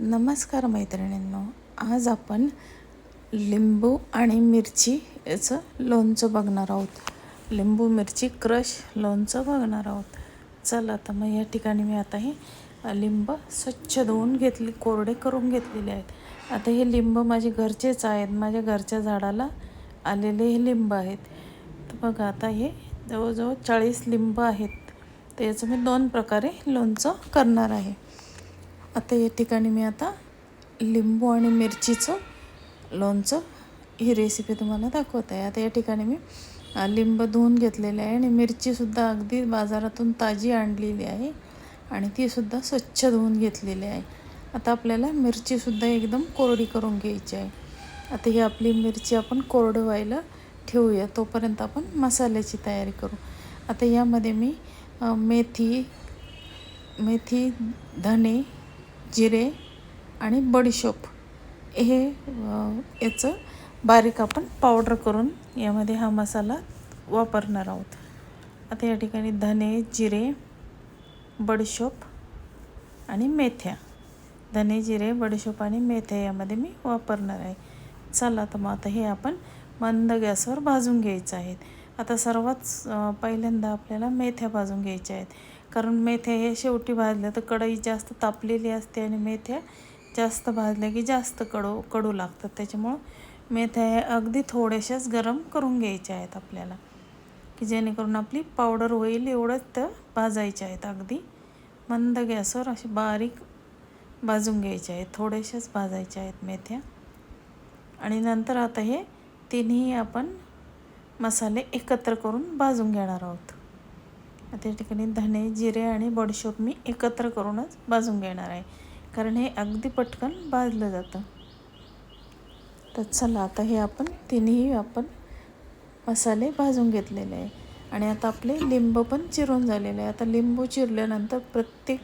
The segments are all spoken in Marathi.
नमस्कार मैत्रिणींनो आज आपण लिंबू आणि मिरची याचं लोणचं बघणार आहोत. लिंबू मिरची क्रश लोणचं बघणार आहोत. चला तर मग या ठिकाणी मी आता हे लिंब स्वच्छ धुवून घेतली कोरडे करून घेतलेले आहेत. आता हे लिंब माझे घरचेच आहेत. माझ्या घरच्या झाडाला आलेले हे लिंब आहेत. तर बघा आता हे जवळजवळ चाळीस लिंब आहेत. तर याचं मी दोन प्रकारे लोणचं करणार आहे. आता या ठिकाणी मी आता लिंबू आणि मिरचीचं लोणचं ही रेसिपी तुम्हाला दाखवत आहे. आता या ठिकाणी मी लिंब धुवून घेतलेले आहे आणि मिरचीसुद्धा अगदी बाजारातून ताजी आणलेली आहे आणि तीसुद्धा स्वच्छ धुवून घेतलेली आहे. आता आपल्याला मिरचीसुद्धा एकदम कोरडी करून घ्यायची आहे. आता ही आपली मिरची आपण कोरडं व्हायला ठेवूया तोपर्यंत आपण मसाल्याची तयारी करू. आता यामध्ये मी मेथी मेथी धणे जिरे आणि बडीशोप हे याचं बारीक आपण पावडर करून यामध्ये हा मसाला वापरणार आहोत. आता या ठिकाणी धने जिरे बडीशोप आणि मेथ्या. धने जिरे बडीशोप आणि मेथ्या यामध्ये मी वापरणार आहे. चला तर मग आता हे आपण मंद गॅसवर भाजून घ्यायचं आहेत आता सर्वात पहिल्यांदा आपल्याला मेथ्या भाजून घ्यायच्या आहेत. कारण मेथ्या हे शेवटी भाजल्या तर कढई जास्त तापलेली असते आणि मेथ्या जास्त भाजल्या की जास्त कडू कडू लागतात. त्याच्यामुळं मेथ्या हे अगदी थोड्याशाच गरम करून घ्यायच्या आहेत आपल्याला. की जेणेकरून आपली पावडर होईल एवढंच त्या भाजायच्या आहेत अगदी. मंद गॅसवर असे बारीक भाजून घ्यायच्या आहेत. थोड्याशाच भाजायच्या आहेत मेथ्या. आणि नंतर आता हे तिन्ही आपण मसाले एकत्र करून भाजून घेणार आहोत. आता या ठिकाणी धणे जिरे आणि बडीशोप मी एकत्र करूनच भाजून घेणार आहे. कारण हे अगदी पटकन भाजलं जातं. तर चला आता हे आपण तिन्ही आपण मसाले भाजून घेतलेले आहे. आणि आता आपले लिंब पण चिरून झालेले आहे. आता लिंबू चिरल्यानंतर प्रत्येक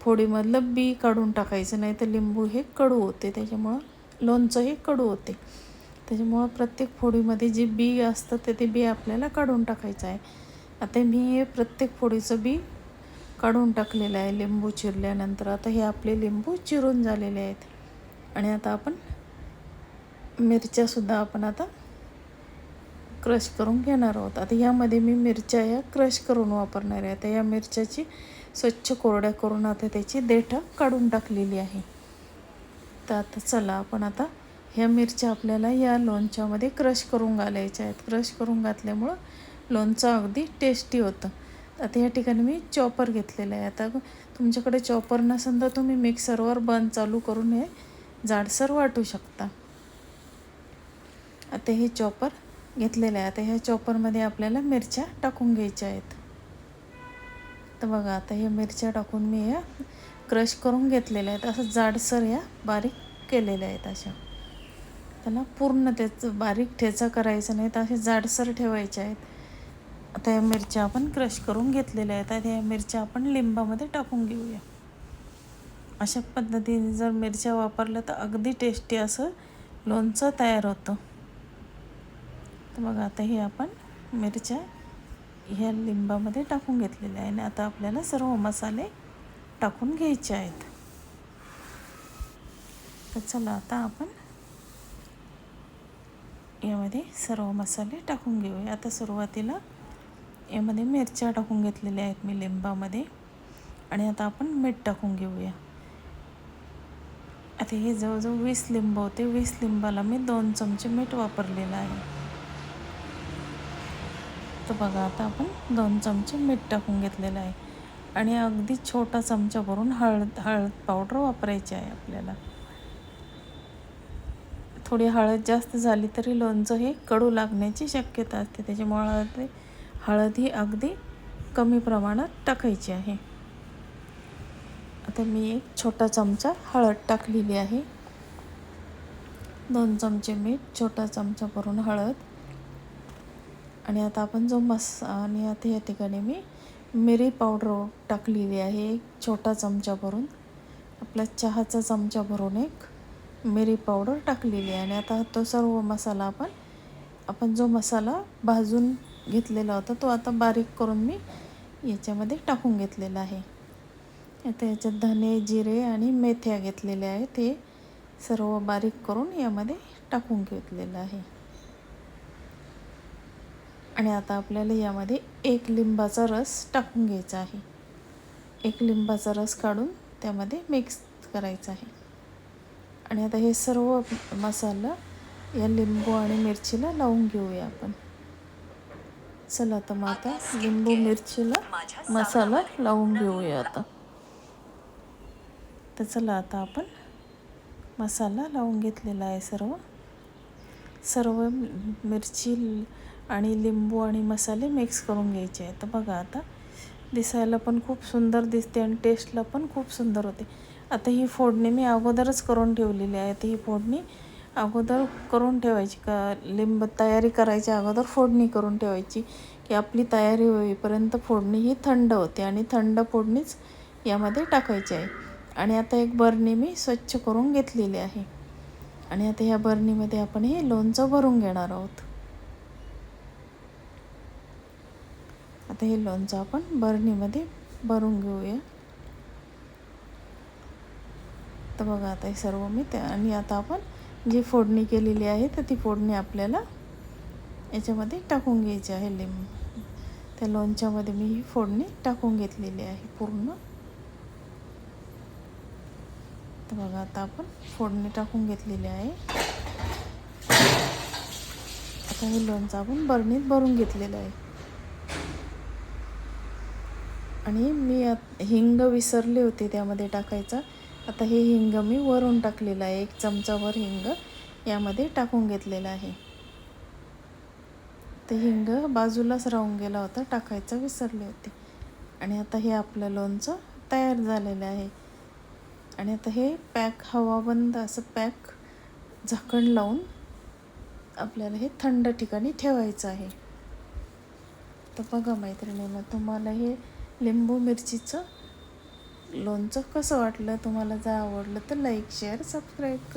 फोडीमधलं बी काढून टाकायचं नाही तर लिंबू हे कडू होते. त्याच्यामुळं लोणचं हे कडू होते. त्याच्यामुळं प्रत्येक फोडीमध्ये जे बी असतं ते ते बी आपल्याला काढून टाकायचं आहे. आता मी हे प्रत्येक फोडीचं बी काढून टाकलेलं आहे लिंबू चिरल्यानंतर. आता हे आपले लिंबू चिरून झालेले आहेत. आणि आता आपण मिरच्यासुद्धा आपण आता क्रश करून घेणार आहोत. आता यामध्ये मी मिरच्या या क्रश करून वापरणार आहे. आता या मिरच्याची स्वच्छ कोरड्या करून आता त्याची देठं काढून टाकलेली आहे. तर आता चला आपण आता ह्या मिरच्या आपल्याला या लोणच्यामध्ये क्रश करून घालायच्या आहेत. क्रश करून घातल्यामुळं लोणचं अगदी टेस्टी होतं. आता या ठिकाणी मी चॉपर घेतलेलं आहे. आता तुमच्याकडे चॉपर नसेल तर तुम्ही मिक्सरवर बंद चालू करून हे जाडसर वाटू शकता. आता हे चॉपर घेतलेलं आहे. आता ह्या चॉपरमध्ये आपल्याला मिरच्या टाकून घ्यायच्या आहेत. तर बघा आता हे मिरच्या टाकून मी ह्या क्रश करून घेतलेल्या आहेत. असं जाडसर या बारीक केलेल्या आहेत अशा. त्याला पूर्ण त्याचं बारीक ठेचा करायचा नाही तर असे जाडसर ठेवायचे आहेत. आता या मिरच्या आपण क्रश करून घेतलेल्या आहेत आता या मिरच्या आपण लिंबामध्ये टाकून घेऊया. अशा पद्धतीने जर मिरच्या वापरल्या तर अगदी टेस्टी असं लोणचं तयार होतं. तर बघा आता हे आपण मिरच्या ह्या लिंबामध्ये टाकून घेतलेल्या आहे आणि आता आपल्याला सर्व मसाले टाकून घ्यायचे आहेत. तर चला आता आपण यामध्ये सर्व मसाले टाकून घेऊया. आता सुरुवातीला यामध्ये मिरच्या टाकून घेतलेल्या आहेत मी लिंबामध्ये. आणि आता आपण मीठ टाकून घेऊया. आता हे जवळजवळ वीस लिंब होते. वीस लिंबाला मी दोन चमचे मीठ वापरलेलं आहे. तर बघा आता आपण दोन चमचे मीठ टाकून घेतलेलं आहे. आणि अगदी छोटा चमचा भरून हळद हळद पावडर वापरायची आहे आपल्याला. थोडी हळद जास्त झाली तरी लोणचं हे कडू लागण्याची शक्यता असते. त्याच्यामुळे हळद हळद ही अगदी कमी प्रमाणात टाकायची आहे. आता मी एक छोटा चमचा हळद टाकलेली आहे. दोन चमचे मीठ छोटा चमचा भरून हळद. आणि आता आपण जो मस आणि आता या ठिकाणी मी मिरी पावडर टाकलेली आहे एक छोटा चमचा भरून. आपला चहाचा चमचा भरून एक मिरी पावडर टाकलेली आहे. आणि आता तो सर्व मसाला आपण आपण जो मसाला भाजून घेतलेला होता तो आता बारीक करून मी याच्यामध्ये टाकून घेतलेला आहे. आता याच्यात धने जिरे आणि मेथ्या घेतलेल्या आहे ते सर्व बारीक करून यामध्ये टाकून घेतलेलं आहे. आणि आता आपल्याला यामध्ये एक लिंबाचा रस टाकून घ्यायचा आहे. एक लिंबाचा रस काढून त्यामध्ये मिक्स करायचा आहे. आणि आता हे सर्व मसाला या लिंबू आणि मिरचीला लावून घेऊया आपण. चला तर मग आता लिंबू मिरचीला मसाला लावून घेऊया आता. तर चला आता आपण मसाला लावून घेतलेला आहे सर्व. सर्व मिरची आणि लिंबू आणि मसाले मिक्स करून घ्यायचे आहेत. तर बघा आता दिसायला पण खूप सुंदर दिसते आणि टेस्टला पण खूप सुंदर होते. आता ही फोडणी मी अगोदरच करून ठेवलेली आहे. तर ही फोडणी अगोदर करून ठेवायची का लिंब तयारी करायच्या अगोदर फोडणी करून ठेवायची की आपली तयारी होईपर्यंत फोडणी ही थंड होते आणि थंड फोडणीच यामध्ये टाकायची आहे. आणि आता एक बरणी मी स्वच्छ करून घेतलेली आहे. आणि आता ह्या बरणीमध्ये आपण हे लोणचं भरून घेणार आहोत. आता हे लोणचं आपण बरणीमध्ये भरून घेऊया. तर बघा आता हे सर्व मी त्या आणि आता आपण जी फोडणी केलेली आहे तर ती फोडणी आपल्याला याच्यामध्ये टाकून घ्यायची आहे लिंब. त्या लोणच्यामध्ये मी ही फोडणी टाकून घेतलेली आहे पूर्ण. तर बघा आता आपण फोडणी टाकून घेतलेली आहे. आता हे लोणचं आपण बरणीत भरून घेतलेलं आहे. आणि मी हिंग विसरले होते त्यामध्ये टाकायचा. आता हे हिंग मी वरून टाकलेलं आहे एक चमचावर हिंग यामध्ये टाकून घेतलेलं आहे. ते हिंग बाजूलाच राहून गेला होता टाकायचं विसरले होते. आणि आता हे आपलं लोणचं तयार झालेलं आहे. आणि आता हे पॅक हवाबंद असं पॅक झाकण लावून आपल्याला हे थंड ठिकाणी ठेवायचं आहे. तर बघा मैत्रिणीनं तुम्हाला हे लिंबू मिरचीचं लोणचं कसं वाटलं? तुम्हाला जर आवडलं तर लाईक शेअर सबस्क्राईब